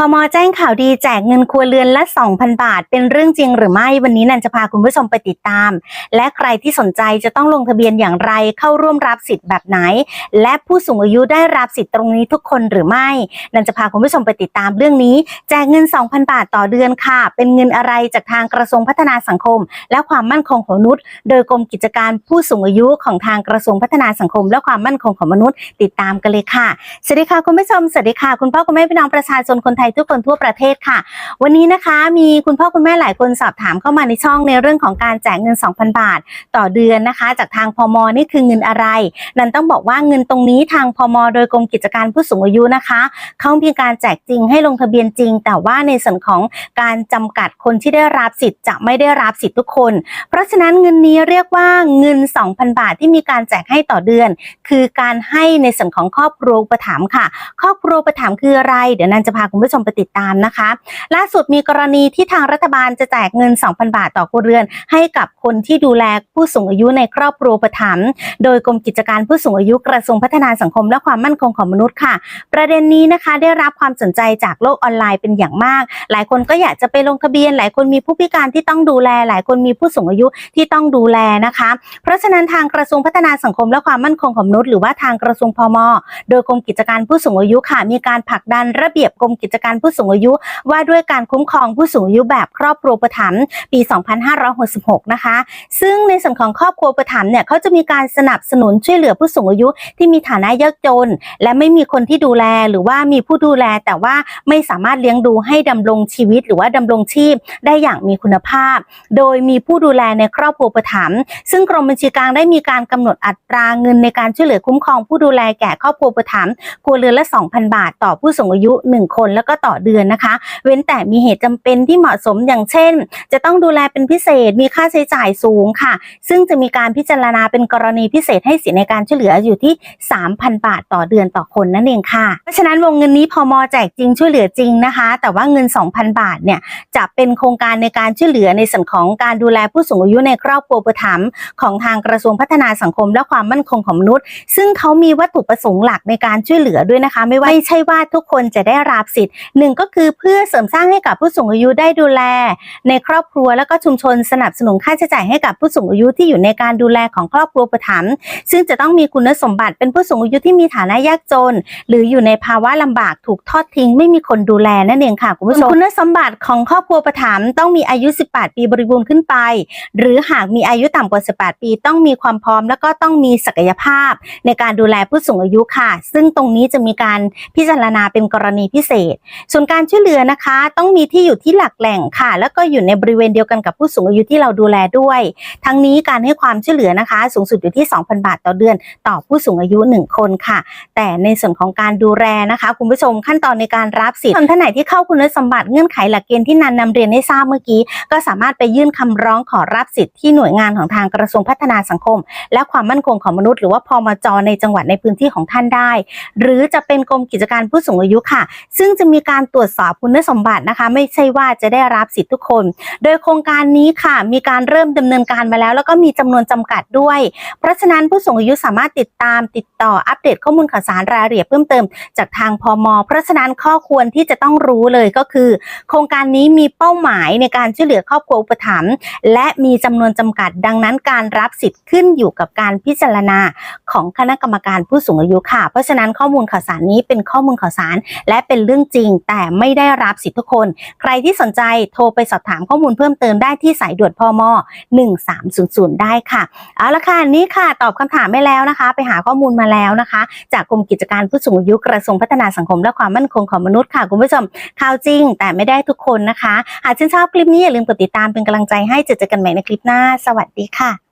พมแจ้งข่าวดีแจกเงินครัวเรือนละ 2,000 บาท เป็นเรื่องจริงหรือไม่วันนี้นันจะพาคุณผู้ชมไปติดตาม และใครที่สนใจจะต้องลงทะเบียนอย่างไรเข้าร่วมรับสิทธิ์แบบไหน และผู้สูงอายุได้รับสิทธิ์ตรงนี้ทุกคนหรือไม่ นันจะพาคุณผู้ชมไปติดตามเรื่องนี้ แจกเงิน 2,000 บาทต่อเดือนค่ะ เป็นเงินอะไรจากทางกระทรวงพัฒนาสังคม และความมั่นคงของมนุษย์ โดยกรมกิจการผู้สูงอายุของทางกระทรวงพัฒนาสังคม และความมั่นคงของมนุษย์ ติดตามกันเลยค่ะสวัสดีค่ะคุณผู้ชมสวัสดีค่ะคุณพ่อคุณแม่พี่น้องประชาชนคนไทยทุกคนทั่วประเทศค่ะ วันนี้นะคะมีคุณพ่อคุณแม่หลายคนสอบถามเข้ามาในช่องในเรื่องของการแจกเงิน 2,000 บาท ต่อเดือนนะคะ จากทางพมนี่คือเงินอะไร นันต้องบอกว่าเงินตรงนี้ทางพมโดยกรมกิจการผู้สูงอายุนะคะเขามีการแจกจริงให้ลงทะเบียนจริง แต่ว่าในส่วนของการจำกัดคนที่ได้รับสิทธิ์จะไม่ได้รับสิทธิ์ทุกคน เพราะฉะนั้นเงินนี้เรียกว่าเงิน 2,000 บาทที่มีการแจกให้ต่อเดือน คือการให้ในส่วนของครอบครัวประถมค่ะ ครอบครัวประถมคืออะไร เดี๋ยวนันจะพาคุณผู้ชมไปติดตามนะคะ ล่าสุดมีกรณีที่ทางรัฐบาลจะแจกเงิน 2,000 บาทต่อครัวเรือน ให้กับคนที่ดูแลผู้สูงอายุในครอบครัวอุประถมโดยกรมกิจการผู้สูงอายุกระทรวงพัฒนาสังคมและความมั่นคงของมนุษย์ค่ะ ประเด็นนี้นะคะได้รับความสนใจจากโลกออนไลน์เป็นอย่างมาก หลายคนก็อยากจะไปลงทะเบียน หลายคนมีผู้พิการที่ต้องดูแล หลายคนมีผู้สูงอายุที่ต้องดูแลนะคะ เพราะฉะนั้นทางกระทรวงพัฒนาสังคมและความมั่นคงของมนุษย์หรือว่าทางกระทรวงพม โดยกรมกิจการผู้สูงอายุค่ะมีการผลักดันระเบียบกรมกิจการผู้สูงอายุ ว่าด้วยการคุ้มครองผู้สูงอายุแบบครอบครัวอุประถมปี 2566 นะคะ ซึ่งในส่วนของครอบครัวประถมเนี่ยเขาจะมีการสนับสนุนช่วยเหลือผู้สูงอายุที่มีฐานะยากจน และไม่มีคนที่ดูแลหรือว่ามีผู้ดูแลแต่ว่าไม่สามารถเลี้ยงดูให้ดำรงชีวิต หรือว่าดำรงชีพได้อย่างมีคุณภาพ โดยมีผู้ดูแลในครอบครัวประถมซึ่งกรมบัญชีกลางได้มีการกำหนดอัตราเงินในการช่วยเหลือคุ้มครองผู้ดูแลแก่ครอบครัวประถมครัวเรือนละ 2,000 บาท ต่อผู้สูงอายุ 1 คนแล้วก็ต่อเดือนนะคะ เว้นแต่มีเหตุจำเป็นที่เหมาะสมอย่างเช่น จะต้องดูแลเป็นพิเศษมีค่าใช้จ่ายสูงค่ะ ซึ่งจะมีการพิจารณาเป็นกรณีพิเศษให้สิทธิในการช่วยเหลืออยู่ที่ 3,000 บาทต่อเดือนต่อคนนั่นเองค่ะ เพราะฉะนั้นวงเงินนี้พอมแจกจริงช่วยเหลือจริงนะคะ แต่ว่าเงิน 2,000 บาทเนี่ยจะเป็นโครงการในการช่วยเหลือในส่วนของการดูแลผู้สูงอายุในครอบครัวอุปถัมของทางกระทรวงพัฒนาสังคมและความมั่นคงของมนุษย์ ซึ่งเขามีวัตถุประสงค์หลักในการช่วยเหลือด้วยนะคะ ไม่ว่าไม่ใช่ว่าทุกคนจะได้รับสิทธิ์หนึ่งก็คือเพื่อเสริมสร้างให้กับผู้สูงอายุได้ดูแล ในครอบครัวแล้วก็ชุมชนสนับสนุนค่าใช้จ่ายให้กับผู้สูงอายุที่อยู่ในการดูแลของครอบครัวประถมซึ่งจะต้องมีคุณสมบัติเป็นผู้สูงอายุที่มีฐานะยากจน หรืออยู่ในภาวะลำบากถูกทอดทิ้ง ไม่มีคนดูแลนั่นเองค่ะคุณผู้ชมคุณสมบัติของครอบครัวประถมต้องมีอายุ 18 ปีบริบูรณ์ขึ้นไป หรือหากมีอายุต่ำกว่า 18 ปีต้องมีความพร้อม แล้วก็ต้องมีศักยภาพในการดูแลผู้สูงอายุค่ะ ซึ่งตรงนี้จะมีการพิจารณาเป็นกรณีพิเศษส่วนการช่วยเหลือนะคะ ต้องมีที่อยู่ที่หลักแหล่งค่ะ แล้วก็อยู่ในบริเวณเดียวกันกับผู้สูงอายุที่เราดูแลด้วย ทั้งนี้การให้ความช่วยเหลือนะคะ สูงสุดอยู่ที่ 2,000 บาทต่อเดือน ต่อผู้สูงอายุ 1 คนค่ะ แต่ในส่วนของการดูแลนะคะ คุณผู้ชมขั้นตอนในการรับสิทธิ์คนท่านไหนที่เข้าคุณสมบัติเงื่อนไขหลักเกณฑ์ที่นันนำเรียนให้ทราบเมื่อกี้ ก็สามารถไปยื่นคำร้องขอรับสิทธิ์ที่หน่วยงานของทางกระทรวงพัฒนาสังคม และความมั่นคงของมนุษย์หรือว่าพมจในจังหวัดในพื้นที่ของท่านได้ หรือจะเป็นกรมกิจการผู้สูงอายุค่ะ ซึ่งจะมีีการตรวจสอบคุณสมบัตินะคะ ไม่ใช่ว่าจะได้รับสิทธิ์ทุกคน โดยโครงการนี้ค่ะ มีการเริ่มดำเนินการมาแล้ว แล้วก็มีจำนวนจำกัดด้วย เพราะฉะนั้นผู้สูงอายุสามารถติดตามติดต่ออัปเดตข้อมูลข่าวสารรายละเอียดเพิ่มเติมจากทางพม เพราะฉะนั้นข้อควรที่จะต้องรู้เลยก็คือ โครงการนี้มีเป้าหมายในการช่วยเหลือครอบครัวอุปถัมภ์และมีจำนวนจำกัด ดังนั้นการรับสิทธิ์ขึ้นอยู่กับการพิจารณาของคณะกรรมการผู้สูงอายุค่ะ เพราะฉะนั้นข้อมูลข่าวสารนี้เป็นข้อมูลข่าวสารและเป็นเรื่องจริงแต่ไม่ได้รับสิทธิ์ทุกคน ใครที่สนใจโทรไปสอบถามข้อมูลเพิ่มเติมได้ที่สายด่วนพอม1300 ได้ค่ะ เอาละค่ะ นี่ค่ะ ตอบคำถามไปแล้วนะคะ ไปหาข้อมูลมาแล้วนะคะ จากกรมกิจการผู้สูงอายุกระทรวงพัฒนาสังคมและความมั่นคงของมนุษย์ค่ะ คุณผู้ชมข่าวจริง แต่ไม่ได้ทุกคนนะคะ หากชื่นชอบคลิปนี้อย่าลืมกดติดตามเป็นกำลังใจให้เจอกันใหม่ในคลิปหน้า สวัสดีค่ะ